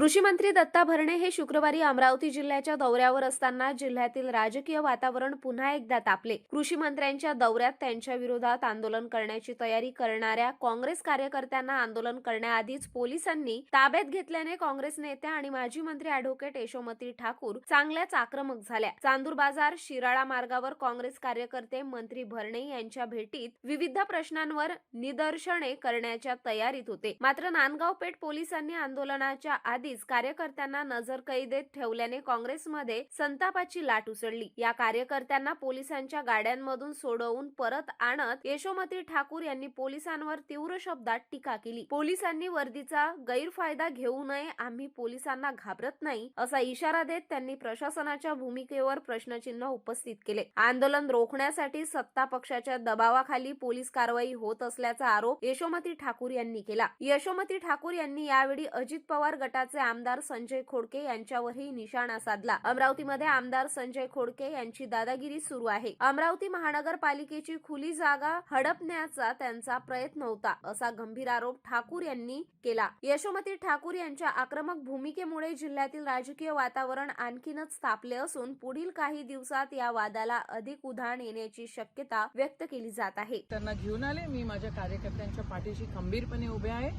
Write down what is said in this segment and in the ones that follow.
कृषी मंत्री दत्ता भरणे हे शुक्रवारी अमरावती जिल्ह्याच्या दौऱ्यावर असताना जिल्ह्यातील राजकीय वातावरण पुन्हा एकदा तापले. कृषी मंत्र्यांच्या दौऱ्यात त्यांच्या विरोधात आंदोलन करण्याची तयारी करणाऱ्या काँग्रेस कार्यकर्त्यांना आंदोलन करण्याआधीच पोलिसांनी ताब्यात घेतल्याने काँग्रेस नेत्या आणि माजी मंत्री अॅडव्होकेट यशोमती ठाकूर चांगल्याच आक्रमक झाल्या. चांदूर बाजार शिराळा मार्गावर काँग्रेस कार्यकर्ते मंत्री भरणे यांच्या भेटीत विविध प्रश्नांवर निदर्शने करण्याच्या तयारीत होते. मात्र नांदगाव पेठ पोलिसांनी आंदोलनाच्या आधी आधीच कार्यकर्त्यांना नजरकैदेत ठेवल्याने काँग्रेसमध्ये संतापाची लाट उसळली. या कार्यकर्त्यांना पोलिसांच्या गाड्यांमधून सोडवून परत आणत यशोमती ठाकूर यांनी पोलिसांवर तीव्र शब्दात टीका केली. पोलिसांनी वर्दीचा गैरफायदा घेऊ नये आम्ही पोलिसांना घाबरत नाही असा इशारा देत त्यांनी प्रशासनाच्या भूमिकेवर प्रश्नचिन्ह उपस्थित केले. आंदोलन रोखण्यासाठी सत्ता पक्षाच्या दबावाखाली पोलीस कारवाई होत असल्याचा आरोप यशोमती ठाकूर यांनी केला. यशोमती ठाकूर यांनी यावेळी अजित पवार गटाचे आमदार संजय खोडके यांच्यावरही निशाणा साधला. अमरावतीमध्ये आमदार संजय खोडके यांची दादागिरी सुरू आहे. अमरावती महानगरपालिकेची खुली जागा हडपण्याचा त्यांचा प्रयत्न होता असा गंभीर आरोप ठाकूर यांनी केला. यशोमती ठाकूर यांच्या आक्रमक भूमिकेमुळे जिल्ह्यातील राजकीय वातावरण आणखीनच तापले असून पुढील काही दिवसात या वादाला अधिक उधाण येण्याची शक्यता व्यक्त केली जात आहे. त्यांना घेऊन आले. मी माझ्या कार्यकर्त्यांच्या पाठीशी खंबीरपणे उभे आहे.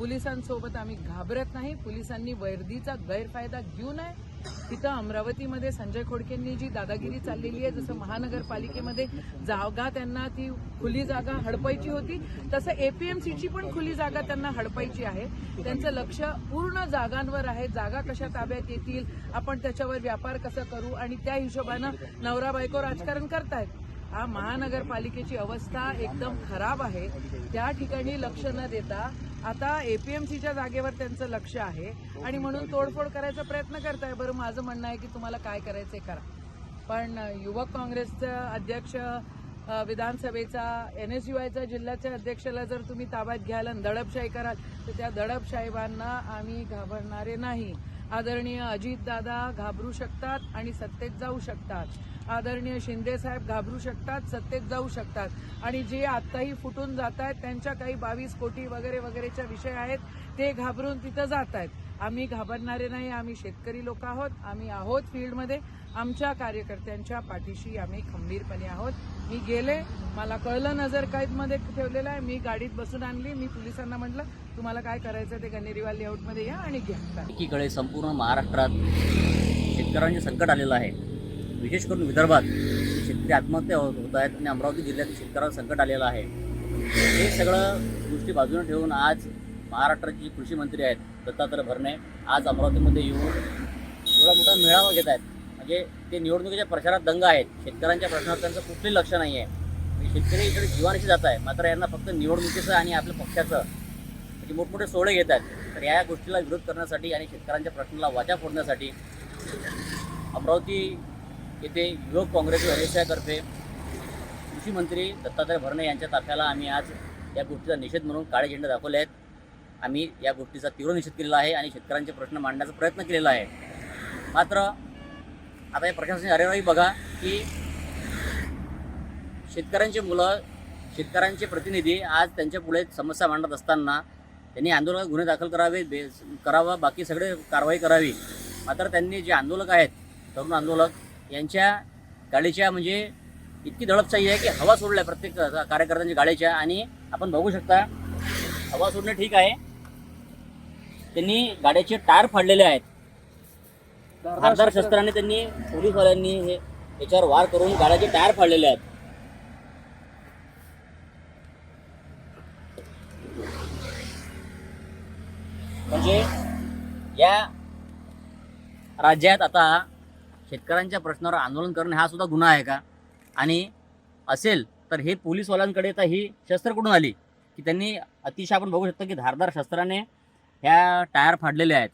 पोलिसांसोबत आम्ही घाबरत नाही. पोलिसांनी वर्दीचा गैरफायदा घेऊ नये. तिथं अमरावतीमध्ये संजय खोडकेंनी जी दादागिरी चाललेली आहे जसं महानगरपालिकेमध्ये जागा त्यांना ती खुली जागा हडपायची होती तसं एपीएमसीची पण खुली जागा त्यांना हडपायची आहे. त्यांचं लक्ष पूर्ण जागांवर आहे. जागा कशा ताब्यात येतील आपण त्याच्यावर व्यापार कसं करू आणि त्या हिशोबानं नवरा बायको राजकारण करतायत. हा महानगरपालिकेची अवस्था एकदम खराब आहे. त्या ठिकाणी लक्ष न देता आता एपीएमसीच्या जागेवर त्यांचं लक्ष आहे. आणि म्हणून तोडफोड करायचा प्रयत्न करताय. बरं माझं म्हणणं आहे की तुम्हाला काय करायचंय करा. पण युवक काँग्रेसचा अध्यक्ष विधानसभेचा एन एस यूआयचा जिल्ह्याच्या अध्यक्षाला जर तुम्ही ताब्यात घ्याल आणि दडपशाही कराल तर त्या दडपशाहीबांना आम्ही घाबरणारे नाही. आदरणीय अजितदादा घाबरू शकतात आणि सत्तेत जाऊ शकतात. आदरणीय शिंदे साहेब घाबरू शकतात सत्तेत जाऊ शकतात. आणि जे आत्ताही फुटून जात आहेत त्यांच्या काही बावीस कोटी वगैरे वगैरेच्या विषय आहेत ते घाबरून तिथं जात आहेत आम्ही घाबरणारे नाही आम्ही शेतकरी लोक आहोत आम्ही आहोत फील्डमध्ये. आमच्या कार्यकर्त्यांच्या पाठीशी आम्ही खंबीरपणे आहोत. मी गेले मला कळलं नजर कैदमध्ये ठेवलेलं आहे. मी गाडीत बसून आणली मी पोलिसांना म्हटलं तुम्हाला काय करायचं ते गणेरीवाल लेआउटमध्ये या आणि घ्या. एकीकडे संपूर्ण महाराष्ट्रात शेतकऱ्यांचे संकट आलेलं आहे. विशेष करून विदर्भात शेतकरी आत्महत्या होत आहेत आणि अमरावती जिल्ह्यातील शेतकऱ्यांना संकट आलेलं आहे. हे सगळं गोष्टी बाजूने ठेवून आज महाराष्ट्राचे जे कृषी मंत्री आहेत दत्तात्रय भरणे आज अमरावतीमध्ये येऊन एवढा मोठा मेळावा घेत आहेत. म्हणजे ते निवडणुकीच्या प्रचारात दंग आहेत. शेतकऱ्यांच्या प्रश्नावर त्यांचं कुठलंही लक्ष नाही आहे. शेतकरी इकडे जीवानिशी जात आहे. मात्र यांना फक्त निवडणुकीचं आणि आपल्या पक्षाचं म्हणजे मोठमोठे सोहळे घेत आहेत. तर या गोष्टीला विरोध करण्यासाठी आणि शेतकऱ्यांच्या प्रश्नाला वाचा फोडण्यासाठी अमरावती येथे युवक काँग्रेस एसआयतर्फे कृषी मंत्री दत्तात्रय भरणे यांच्या ताफ्याला आम्ही आज या गोष्टीचा निषेध म्हणून काळे झेंडे दाखवले आहेत. आम्ही या गोष्टीचा तीव्र निषेध केलेला आहे आणि शेतकऱ्यांचे प्रश्न मांडण्याचा प्रयत्न केलेला आहे. मात्र आता या प्रशासनाची अरेरावी बघा की शेतकऱ्यांची मुलं शेतकऱ्यांचे प्रतिनिधी आज त्यांच्या पुढे समस्या मांडत असताना त्यांनी आंदोलनात गुन्हे दाखल करावे बे करावा बाकी सगळे कारवाई करावी. मात्र त्यांनी जे आंदोलक आहेत तरुण आंदोलक यांच्या गाडीच्या म्हणजे इतकी दडपशाही आहे की हवा सोडल्या प्रत्येक कार्यकर्त्यांच्या गाडीच्या आणि आपण बघू शकता हवा सोडणे ठीक आहे. त्यांनी गाड्याचे टायर फाडलेले आहेत. धारदार शस्त्राने त्यांनी पोलीसवाल्यांनी हे याच्यावर वार करून गाड्याचे टायर फाडलेले आहेत. म्हणजे या राज्यात आता शेतकऱ्यांच्या प्रश्नावर आंदोलन करणं हा सुद्धा गुन्हा आहे का? आणि असेल तर हे पोलीसवाल्यांकडे आता ही शस्त्र कुठून आली? की त्यांनी अतिशय आपण बघू शकतो की धारदार शस्त्राने ह्या टायर फाडलेल्या आहेत.